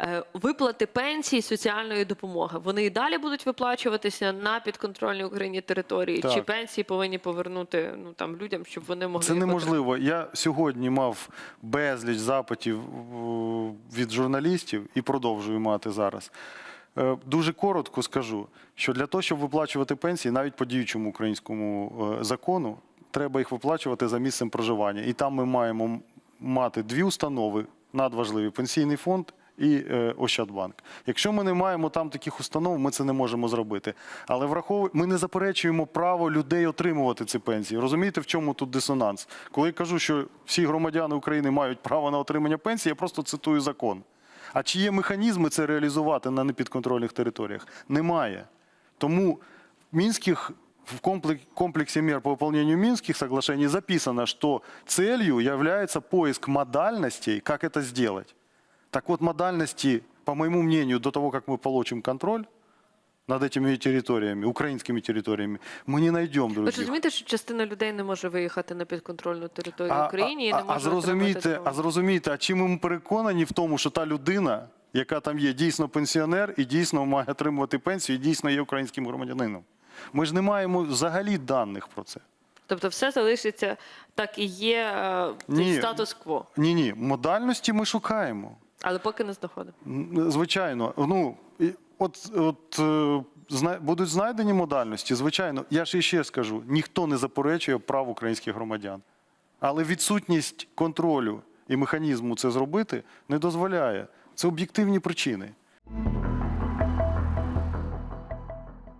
Е, Виплати пенсії, соціальної допомоги. Вони і далі будуть виплачуватися на підконтрольній Україні території. Так. Чи пенсії повинні повернути ну там людям, щоб вони могли Це неможливо. Я сьогодні мав безліч запитів е, від журналістів і продовжую мати зараз. Е, Дуже коротко скажу, що для того, щоб виплачувати пенсії, навіть по діючому українському закону, треба їх виплачувати за місцем проживання. І там ми маємо мати дві установи надважливі: пенсійний фонд і е, Ощадбанк. Якщо ми не маємо там таких установ, ми це не можемо зробити. Але враховуй, ми не заперечуємо право людей отримувати ці пенсії. Розумієте, в чому тут дисонанс? Коли я кажу, що всі громадяни України мають право на отримання пенсії, я просто цитую закон. А чи є механізми це реалізувати на непідконтрольних територіях? Немає. Тому в Минских в комплекс- комплексе мер по выполнению Минских соглашений записано, что целью является поиск модальностей, как это сделать. Так вот, модальности, по моему мнению, до того, как мы получим контроль над этими территориями, украинскими территориями, мы не найдем Ви ж других. розумієте, що частина людей не може виїхати на підконтрольну територію України і а, не а, може а зрозумійте, отримати а допомогу? зрозумійте, а чи ми переконані в тому, що та людина, яка там є, дійсно пенсіонер і дійсно має отримувати пенсію, і дійсно є українським громадянином? Ми ж не маємо взагалі даних про це. Тобто все залишиться так і є е, цей Ні. статус-кво, Ні, ні, модальності ми шукаємо. але поки не знаходимо. Звичайно, ну от, от е, зна- будуть знайдені модальності. Звичайно, я ж іще скажу: ніхто не заперечує прав українських громадян, але відсутність контролю і механізму це зробити не дозволяє. Це об'єктивні причини.